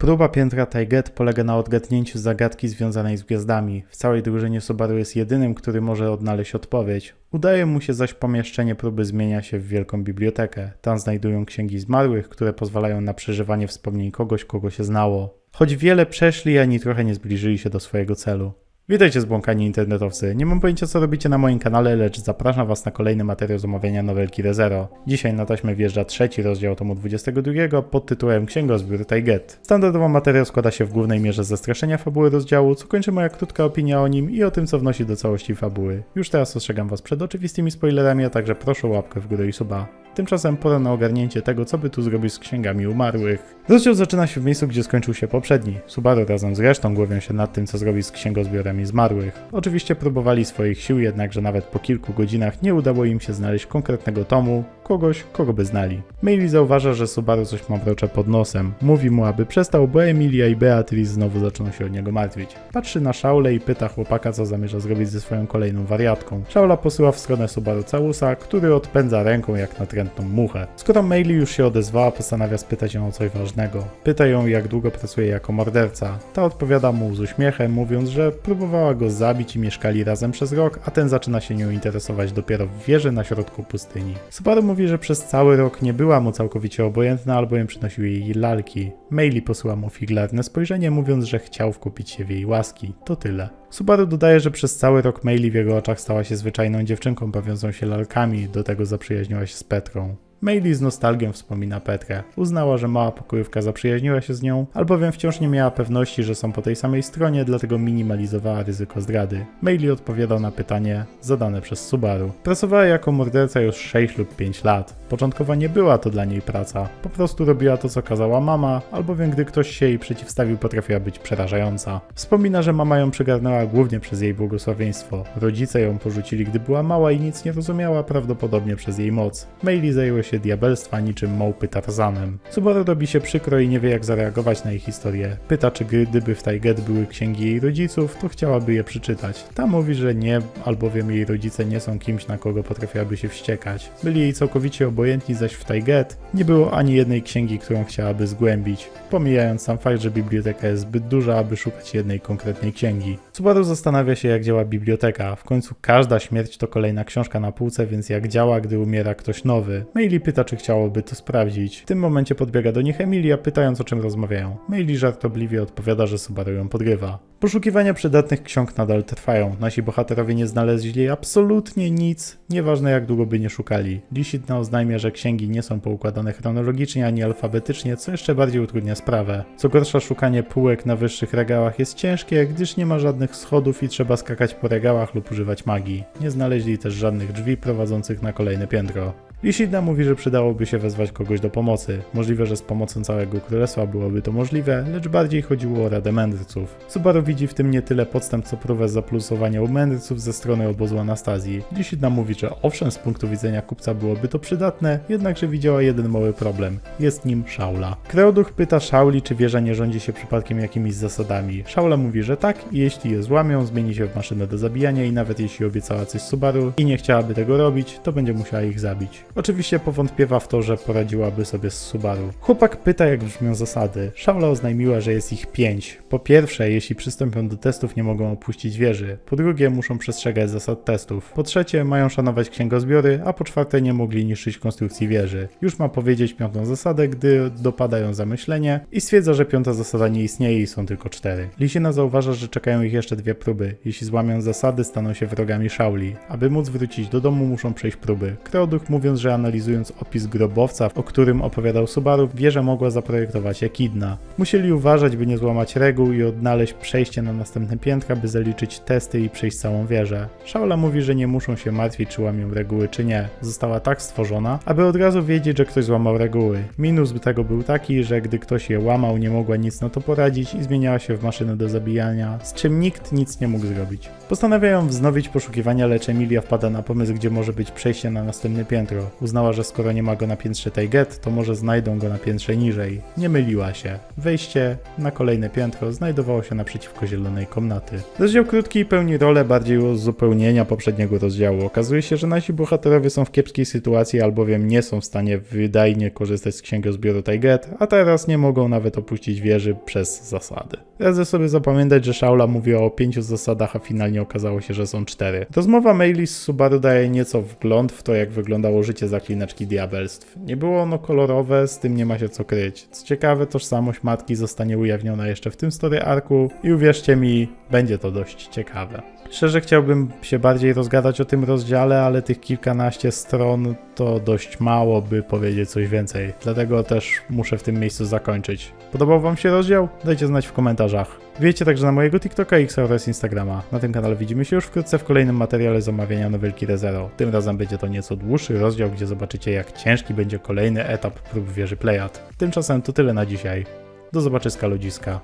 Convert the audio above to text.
Próba piętra Taiget polega na odgadnięciu zagadki związanej z gwiazdami. W całej drużynie Subaru jest jedynym, który może odnaleźć odpowiedź. Udaje mu się zaś pomieszczenie próby zmienia się w wielką bibliotekę. Tam znajdują księgi zmarłych, które pozwalają na przeżywanie wspomnień kogoś, kogo się znało. Choć wiele przeszli, ani trochę nie zbliżyli się do swojego celu. Witajcie zbłąkani internetowcy. Nie mam pojęcia co robicie na moim kanale, lecz zapraszam was na kolejny materiał z omawiania nowelki ReZero. Dzisiaj na taśmę wjeżdża trzeci rozdział tomu 22 pod tytułem Księgozbiór Taiget. Standardowo materiał składa się w głównej mierze ze streszczenia fabuły rozdziału, co kończy moja krótka opinia o nim i o tym co wnosi do całości fabuły. Już teraz ostrzegam was przed oczywistymi spoilerami, a także proszę o łapkę w górę i suba. Tymczasem pora na ogarnięcie tego, co by tu zrobić z księgami umarłych. Rozdział zaczyna się w miejscu, gdzie skończył się poprzedni. Subaru razem z resztą głowią się nad tym, co zrobić z księgozbiorami zmarłych. Oczywiście próbowali swoich sił, jednakże nawet po kilku godzinach nie udało im się znaleźć konkretnego tomu, kogoś, kogo by znali. Meili zauważa, że Subaru coś ma wrocze pod nosem. Mówi mu, aby przestał, bo Emilia i Beatrice znowu zaczną się o niego martwić. Patrzy na Shaulę i pyta chłopaka, co zamierza zrobić ze swoją kolejną wariatką. Shaula posyła w stronę Subaru całusa, który odpędza ręką jak natrętną muchę. Skoro Meili już się odezwała, postanawia spytać ją o coś ważnego. Pyta ją, jak długo pracuje jako morderca. Ta odpowiada mu z uśmiechem, mówiąc, że próbowała go zabić i mieszkali razem przez rok, a ten zaczyna się nią interesować dopiero w wieży na środku pustyni. Subaru mówi, że przez cały rok nie była mu całkowicie obojętna, albowiem przynosił jej lalki. Meili posyła mu figlarne spojrzenie, mówiąc, że chciał wkupić się w jej łaski. To tyle. Subaru dodaje, że przez cały rok Meili w jego oczach stała się zwyczajną dziewczynką bawiącą się lalkami, do tego zaprzyjaźniła się z Petrą. Meili z nostalgią wspomina Petrę. Uznała, że mała pokojówka zaprzyjaźniła się z nią, albowiem wciąż nie miała pewności, że są po tej samej stronie, dlatego minimalizowała ryzyko zdrady. Meili odpowiada na pytanie zadane przez Subaru. Pracowała jako morderca już 6 lub 5 lat. Początkowo nie była to dla niej praca. Po prostu robiła to, co kazała mama, albowiem gdy ktoś się jej przeciwstawił, potrafiła być przerażająca. Wspomina, że mama ją przygarnęła głównie przez jej błogosławieństwo. Rodzice ją porzucili, gdy była mała i nic nie rozumiała, prawdopodobnie przez jej moc. Meili zajęły się diabelstwa niczym małpy Tarzanem. Subaru robi się przykro i nie wie jak zareagować na jej historię. Pyta, czy gdyby w Taiget były księgi jej rodziców, to chciałaby je przeczytać. Ta mówi, że nie, albowiem jej rodzice nie są kimś, na kogo potrafiłaby się wściekać. Byli jej całkowicie obojętni, zaś w Taiget nie było ani jednej księgi, którą chciałaby zgłębić, pomijając sam fakt, że biblioteka jest zbyt duża, aby szukać jednej konkretnej księgi. Subaru zastanawia się, jak działa biblioteka. W końcu każda śmierć to kolejna książka na półce, więc jak działa, gdy umiera ktoś nowy. Pyta, czy chciałoby to sprawdzić. W tym momencie podbiega do nich Emilia, pytając o czym rozmawiają. Meili żartobliwie odpowiada, że Subaru ją podgrywa. Poszukiwania przydatnych ksiąg nadal trwają. Nasi bohaterowie nie znaleźli absolutnie nic, nieważne jak długo by nie szukali. Lisitna oznajmia, że księgi nie są poukładane chronologicznie ani alfabetycznie, co jeszcze bardziej utrudnia sprawę. Co gorsza, szukanie półek na wyższych regałach jest ciężkie, gdyż nie ma żadnych schodów i trzeba skakać po regałach lub używać magii. Nie znaleźli też żadnych drzwi prowadzących na kolejne piętro. Lisida mówi, że przydałoby się wezwać kogoś do pomocy. Możliwe, że z pomocą całego królestwa byłoby to możliwe, lecz bardziej chodziło o Radę Mędrców. Subaru widzi w tym nie tyle podstęp, co próbę zaplusowania u mędrców ze strony obozu Anastazji. Lisida mówi, że owszem, z punktu widzenia kupca byłoby to przydatne, jednakże widziała jeden mały problem. Jest nim Shaula. Kreoduch pyta Shauli, czy wieża nie rządzi się przypadkiem jakimiś zasadami. Shaula mówi, że tak i jeśli je złamią, zmieni się w maszynę do zabijania i nawet jeśli obiecała coś Subaru i nie chciałaby tego robić, to będzie musiała ich zabić. Oczywiście powątpiewa w to, że poradziłaby sobie z Subaru. Chłopak pyta, jak brzmią zasady. Shaula oznajmiła, że jest ich pięć. Po pierwsze, jeśli przystąpią do testów, nie mogą opuścić wieży. Po drugie, muszą przestrzegać zasad testów. Po trzecie, mają szanować księgozbiory, a po czwarte, nie mogli niszczyć konstrukcji wieży. Już ma powiedzieć piątą zasadę, gdy dopada ją zamyślenie i stwierdza, że piąta zasada nie istnieje i są tylko cztery. Lisina zauważa, że czekają ich jeszcze dwie próby. Jeśli złamią zasady, staną się wrogami Shauli. Aby móc wrócić do domu, muszą przejść próby. Kreoduch mówiąc, że analizując opis grobowca, o którym opowiadał Subaru, wieżę mogła zaprojektować Ekidna. Musieli uważać, by nie złamać reguł i odnaleźć przejście na następne piętra, by zaliczyć testy i przejść całą wieżę. Shaula mówi, że nie muszą się martwić, czy łamią reguły, czy nie. Została tak stworzona, aby od razu wiedzieć, że ktoś złamał reguły. Minus tego był taki, że gdy ktoś je łamał, nie mogła nic na to poradzić i zmieniała się w maszynę do zabijania, z czym nikt nic nie mógł zrobić. Postanawiają wznowić poszukiwania, lecz Emilia wpada na pomysł, gdzie może być przejście na następne piętro. Uznała, że skoro nie ma go na piętrze Tayget, to może znajdą go na piętrze niżej. Nie myliła się. Wejście na kolejne piętro znajdowało się naprzeciwko zielonej komnaty. Rozdział krótki pełni rolę bardziej uzupełnienia poprzedniego rozdziału. Okazuje się, że nasi bohaterowie są w kiepskiej sytuacji, albowiem nie są w stanie wydajnie korzystać z księgozbioru Tayget, a teraz nie mogą nawet opuścić wieży przez zasady. Radzę sobie zapamiętać, że Shaula mówi o pięciu zasadach, a finalnie okazało się, że są cztery. Rozmowa Meili z Subaru daje nieco wgląd w to, jak wyglądało życie zaklinaczki diabelstw. Nie było ono kolorowe, z tym nie ma się co kryć. Co ciekawe, tożsamość matki zostanie ujawniona jeszcze w tym story arku i uwierzcie mi, będzie to dość ciekawe. Szczerze chciałbym się bardziej rozgadać o tym rozdziale, ale tych kilkanaście stron to dość mało, by powiedzieć coś więcej. Dlatego też muszę w tym miejscu zakończyć. Podobał Wam się rozdział? Dajcie znać w komentarzach. Wiecie także na mojego TikToka, X oraz Instagrama. Na tym kanale widzimy się już wkrótce w kolejnym materiale zamawiania nowelki Rezero. Tym razem będzie to nieco dłuższy rozdział, gdzie zobaczycie jak ciężki będzie kolejny etap prób wieży Pleiad. Tymczasem to tyle na dzisiaj. Do zobaczyska ludziska.